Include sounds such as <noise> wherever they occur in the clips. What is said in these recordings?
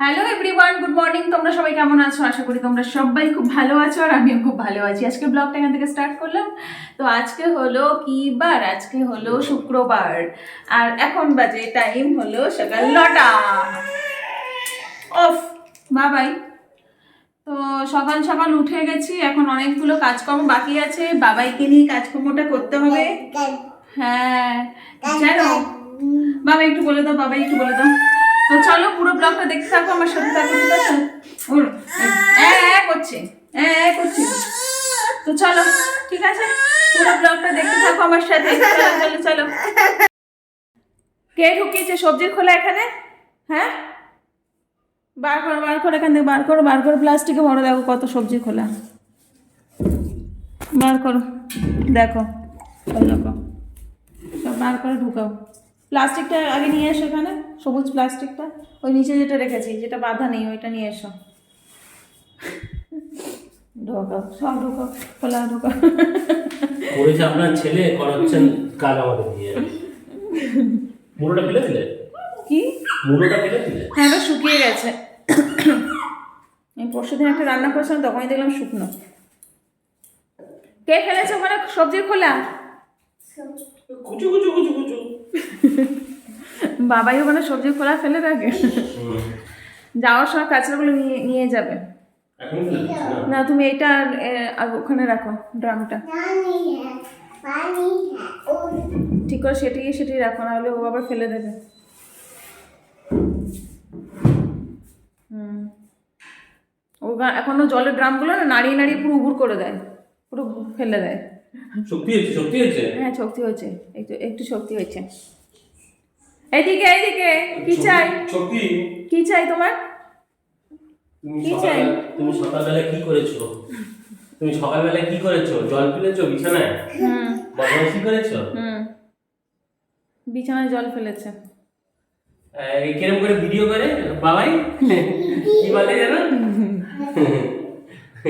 Hello everyone good morning তোমরা সবাই কেমন আছো? আশা করি তোমরা সবাই খুব ভালো আছো আর আমিও খুব ভালো আছি। আজকে ব্লগটা এখান থেকে স্টার্ট করলাম। তো আজকে হলো কি বার? আজকে হলো শুক্রবার। আর এখন বাজে টাইম হলো সকাল নটা। অফ বাবাই। তো সকাল সকাল উঠে গেছি। এখন অনেকগুলো কাজকর্ম বাকি আছে। বাবাইকে নিয়ে কাজকর্মটা করতে হবে। হ্যাঁ জানো? বাবা, একটু বলে দাও বাবা একটু বলে দাও। তো চলো পুরো ব্লগটা দেখতে থাকো আমার সাথে থাকো ঠিক আছে? ওর, এ, এ করছে। এ করছে। তো চলো ঠিক আছে? পুরো ব্লগটা দেখতে থাকো আমার সাথে। চলো চলো। কে ঢুকিয়েছে? সবজির খোলা এখানে? হ্যাঁ? বার করো বার করো এখান থেকে বার করো বার করো। প্লাস্টিকে ভরো দেখো কত সবজি খোলা। বার করো দেখো দেখো। সব বার করে ঢুকাও। প্লাস্টিকটা আগে নিয়ে এসো এখানে সবুজ প্লাস্টিকটা। ওই নিচে যেটা রেখেছি যেটা বাধা নেই ওইটা নিয়ে এসো। ঢোকাও সব ঢোকাও খোলা ঢোকাও। করেছে আপনার ছেলে করাচ্ছেন কাজ আমাদের দিয়ে। মুড়োটা ফেলে দিলে? কি? মুড়োটা ফেলে দিলে? হ্যাঁ শুকিয়ে গেছে। আমি পরশু দিন একটা রান্না করেছিলাম তখনই দেখলাম শুকনো। কে ফেলেছে ওখানে? সবজির খোলা? কুচু কুচু কুচু কুচু বাবাই ওখানে সবজি খোলা ফেলে রাখে? যাওয়ার সময় কাঁচড়াগুলো নিয়ে নিয়ে যাবে। না? তুমি এইটা আর, ওখানে রাখো ড্রামটা। ঠিক করে সেটি সেটি রাখো না হলে ও আবার ফেলে দেবে। হুম। ও এখনও জলের ড্রামগুলো না নাড়িয়ে নাড়িয়ে পুরো উবুর করে দেয়। পুরো ফেলে দেয়। শক্তি হয়েছে শক্তি হয়েছে? হ্যাঁ শক্তি হয়েছে। একটু একটু শক্তি হয়েছে। এইদিকে এইদিকে কি চাই? শক্তি। কি চাই তোমার? কি চাই? তুমি সকালবেলা কি করেছ? তুমি সকালবেলা কি করেছ? জল ফেলেছো বিছানায়? হুম। বদমাইশি করেছ? হুম। বিছানায় জল ফেলেছে। এই কিরম করে ভিডিও করে? বাবাই? কি বলে জানো <laughs>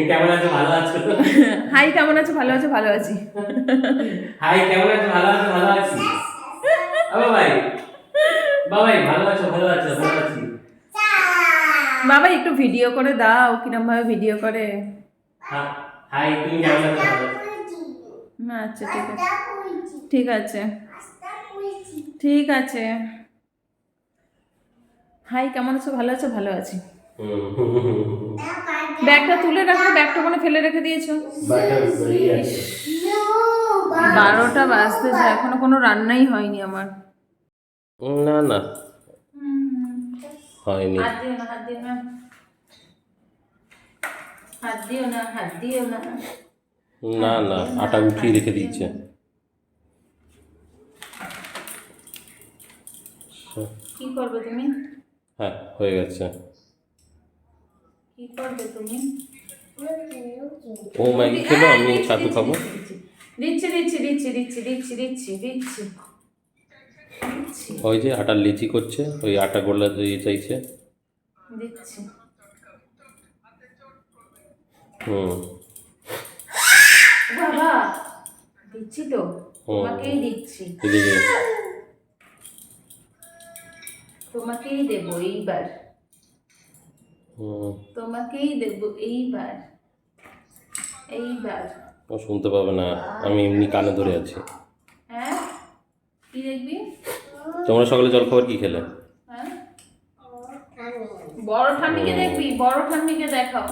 কেমন আছো? ভালো আছো? <laughs> হাই কেমন আছো? ভালো আছো ভালো আছি। হাই কেমন আছো? ভালো আছো ভালো আছি? ও বাবাই বাবাই ভালো আছো ভালো আছো ভালো আছি। বাবা একটু ভিডিও করে দাও কিরম ভাবে ভিডিও করে? হাই তুমি কেমন আছো? না আচ্ছা ঠিক আছে। ঠিক আছে। ঠিক আছে। হাই কেমন আছো? ভালো আছো? ভালো আছি। ব্যাগটা তুলে রাখো ব্যাগটা ওখানে ফেলে রেখে দিয়েছ। বারোটা বাজতে যায় এখনও কোনো রান্নাই হয়নি আমার। না না। হয়নি। হাত দিও না হাত দিও না। হাত দিও না হাত দিও না। না না আটা উঠিয়ে রেখে দিচ্ছে কি করবে তুমি? হ্যাঁ হয়ে গেছে। তুমি? ও ম্যাগি খেলো আমি ছাতু খাব। দিচ্ছি দিচ্ছি দিচ্ছি দিচ্ছি দিচ্ছি দিচ্ছি দিচ্ছি। ওই যে আটার লিচি করছে ওই আটা গোলা দিয়ে চাইছে। দিচ্ছি। হুম। বাবা দিচ্ছি তো? তোমাকেই দিচ্ছি। তোমাকেই দেবো এইবার। তোমাকেই দেবো এইবার। এইবার। ও শুনতে পাবে না আমি এমনি কানে ধরে আছি। হ্যাঁ? কি দেখবি? তোমরা সকালে জল খাবার কি খেলে? হ্যাঁ? বড় ঠাম্মিকে দেখবি বড় ঠাম্মিকে দেখাও।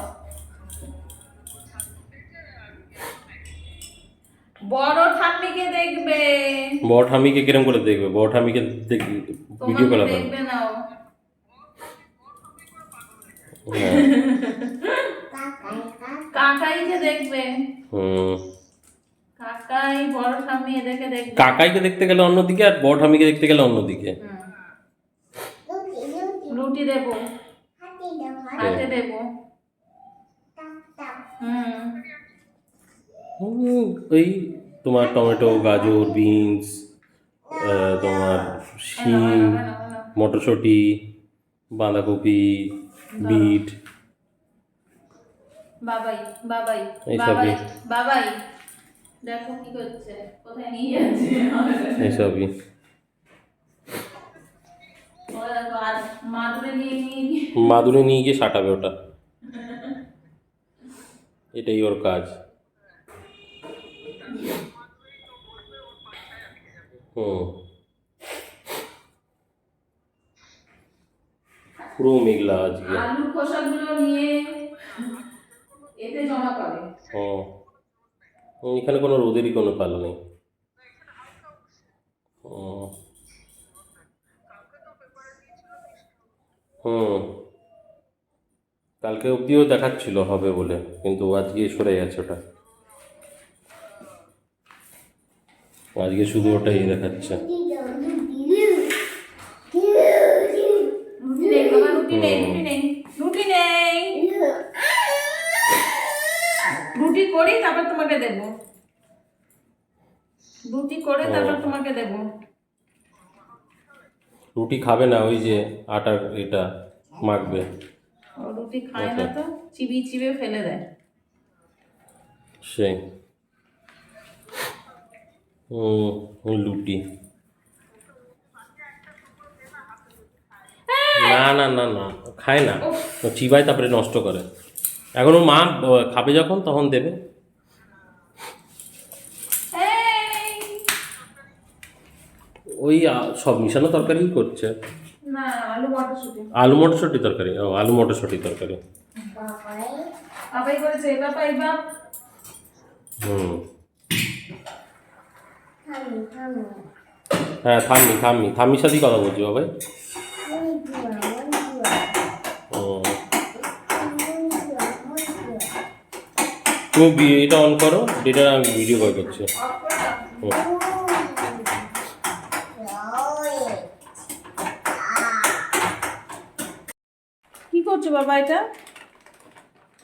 বড় ঠাম্মিকে দেখবে। বড় ঠামিকে কিরম করে দেখবে? বড় ঠামিকে দেখ ভিডিও করা দেখবে না হ্যাঁ। কাকাইকে দেখবে। হুম। কাকাই বড় ঠাম্মি এদেরকে দেখবে। কাকাইকে দেখতে গেলে অন্যদিকে আর বড় ঠামিকে দেখতে গেলে অন্যদিকে। হুম। রুটি দেবো। হাতে দেবো হুম। হুম, ওই তোমার টমেটো গাজর বিনস তোমার শিম মটরশুঁটি বাঁধাকপি। বিট। বাবাই বাবাই বাবাই বাবাই। দেখো কি করছে কোথায় নিয়ে যাচ্ছে? এইসবই। মাদুরে নিয়ে গিয়ে সাটাবে ওটা। এটাই ওর কাজ। হুম। পুরো মেঘলা আজকে। আলুর খোসাগুলো নিয়ে এতে জমা করে। হুম, এখানে কোনো রোদেরই কোনো পাল নেই। হুম কালকে অবধিও দেখাচ্ছিল হবে বলে কিন্তু আজকে সরে গেছে ওটা। আজকে শুধু ওটাই দেখাচ্ছে রুটি নেই বাবা রুটি নেই রুটি নেই রুটি নেই রুটি করি তারপর তোমাকে দেব রুটি করে তারপর তোমাকে দেব রুটি খাবে না ওই যে আটার এটা মাখবে। রুটি খায় না তো চিবিয়ে চিবিয়ে ফেলে দেয়। সেই। হুম লুটি। না না না না খায় না। চিবায় তারপরে নষ্ট করে। এখন ওর মা খাবে যখন তখন দেবে। ওই সব মিশানো তরকারি করছে? আলু মটরশুটি। তরকারি? ও আলু মটরশুঁটি তরকারি। হুম। হ্যাঁ থামনি থামনি থামির সাথেই কথা বলছি বাবাই। তুমি এটা অন করো এটা আমি ভিডিও কল করছি। হুম। কি করছ বাবা এটা?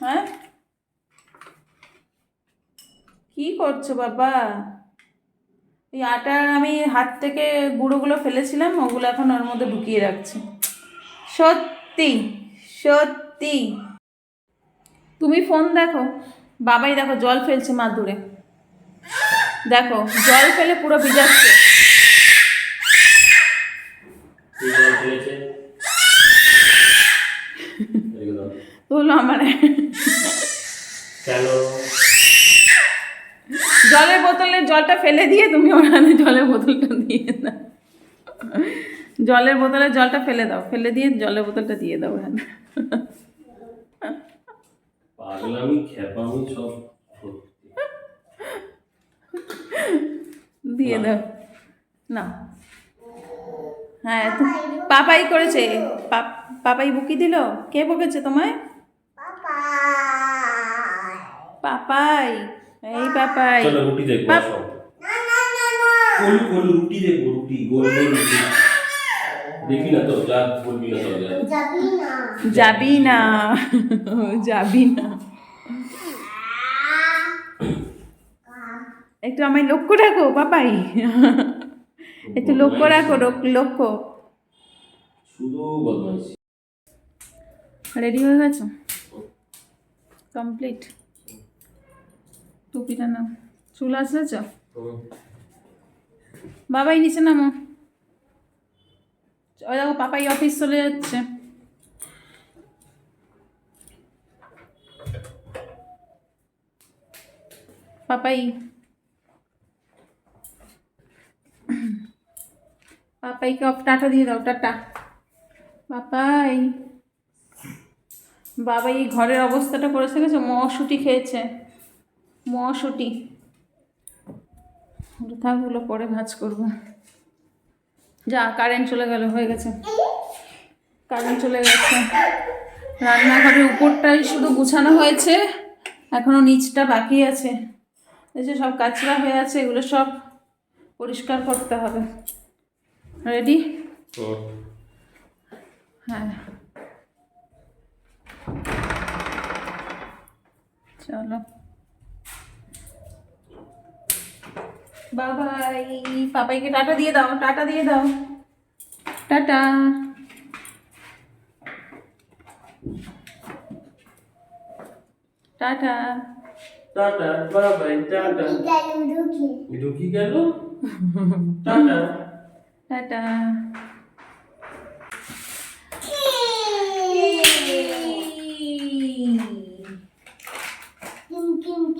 হ্যাঁ? কি করছ বাবা? এই আটা আমি হাত থেকে গুঁড়োগুলো ফেলেছিলাম, ওগুলো এখন ওর মধ্যে ঢুকিয়ে রাখছি। সত্যি সত্যি। তুমি ফোন দেখো। বাবাই দেখো, জল ফেলছে মাদুরে দেখো, জল ফেলে পুরো ভিজাচ্ছে। বলল আমার। জলের বোতলে জলটা ফেলে দিয়ে তুমি ওখানে জলের বোতলটা দিয়ে দাও। জলের বোতলে জলটা ফেলে দাও ফেলে দিয়ে জলের বোতলটা দিয়ে দাও ওখানে পাগলামি খেপামি সব দিয়ে দাও। না হ্যাঁ তো পাপাই করেছে। পাপ- পাপাই বুকি দিল? কে বকেছে তোমায়? পাপাই। এই পাপাই। রুটি দেখব বাপ। আসো কলু কলু রুটি দেখব রুটি গোল গোল রুটি। দেখি না তো? যা বলবি না তো যাবি না। যাবি না। একটু আমায় লক্ষ্য রাখো পাপাই। একটু লক্ষ্য রাখো লোক- লক্ষ্য। রেডি হয়ে গেছো? কমপ্লিট টুপিটা নাও। চুল আসলেছ হুম। বাবাই নিচে নামো। ওই দেখো পাপাই অফিস চলে যাচ্ছে। পাপাই। পাপাইকে অফ টাটা দিয়ে দাও, টাটা। পাপাই বাবাই এই ঘরের অবস্থাটা করেছে গেছে মশুটি খেয়েছে। মশুটি। থাকগুলো পরে ভাজ করব। যা কারেন্ট চলে গেল, হয়ে গেছে। কারেন্ট চলে গেছে। রান্নাঘরের উপরটাই শুধু গুছানো হয়েছে, এখনও নিচটা বাকি আছে। এই যে সব কাচরা হয়ে আছে, এগুলো সব পরিষ্কার করতে হবে। রেডি হুম। হ্যাঁ চলো বাবাই পাপাইকে টাটা দিয়ে দাও টাটা দিয়ে দাও tata tata tata Babai tata ঢুকি গেল টাটা টাটা।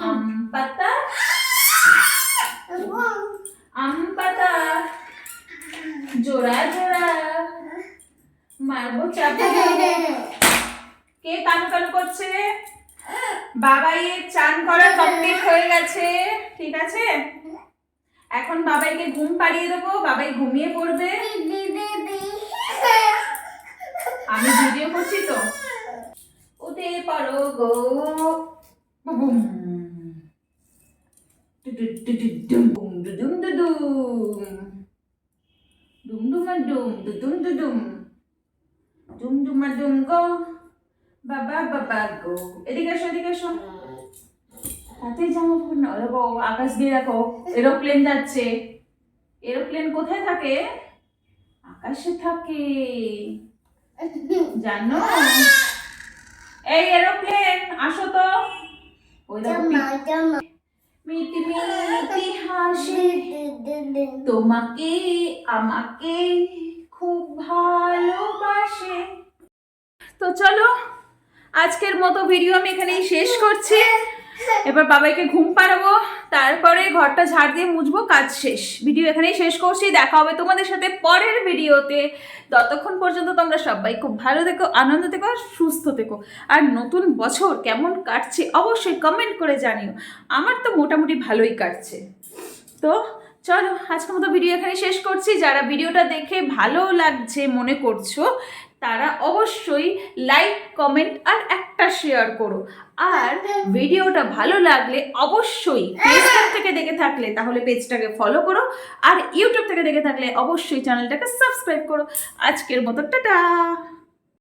আম পাতা? আম পাতা। জোড়া জোড়া। মারবো চাপে। কে টান টান করছে? বাবা এ চান করা কমপ্লিট হয়ে গেছে। ঠিক আছে? এখন বাবাইকে ঘুম পাড়িয়ে দেবো, বাবাই ঘুমিয়ে পড়বে। আমি ভিডিও করছি তো। উঠে পড়ো গো। বাবা বাবা গো। এদিকে এসো এদিকে এসো। হাতে জামা কাপড় না দেখো আকাশ দিয়ে দেখো এরোপ্লেন যাচ্ছে। এরোপ্লেন কোথায় থাকে? আকাশে থাকে। জানো? এই এরোপ্লেন আসো তো। ওই মিটি মিটি হাসি। তোমাকে আমাকে খুব ভালোবাসে। তো চলো আজকের মতো ভিডিও আমি এখানেই শেষ করছি। <laughs> এবার বাবাইকে ঘুম পাড়াবো, তারপরে ঘরটা ঝাড় দিয়ে মুছবো, কাজ শেষ। ভিডিও এখানেই শেষ করছি, দেখা হবে তোমাদের সাথে পরের ভিডিওতে। ততক্ষণ পর্যন্ত তোমরা সবাই খুব ভালো থেকো, আনন্দ থেকো আর সুস্থ থেকো। আর নতুন বছর কেমন কাটছে অবশ্যই কমেন্ট করে জানিও। আমার তো মোটামুটি ভালোই কাটছে। তো চলো, আজকের মতো ভিডিও এখানে শেষ করছি। যারা ভিডিওটা দেখে ভালো লাগছে, মনে করছ তারা অবশ্যই লাইক কমেন্ট আর একটা শেয়ার করো। আর ভিডিওটা ভালো লাগলে অবশ্যই ফেসবুক থেকে দেখে থাকলে তাহলে পেজটাকে ফলো করো আর ইউটিউব থেকে দেখে থাকলে অবশ্যই চ্যানেলটাকে সাবস্ক্রাইব করো। আজকের মতো, টাটা!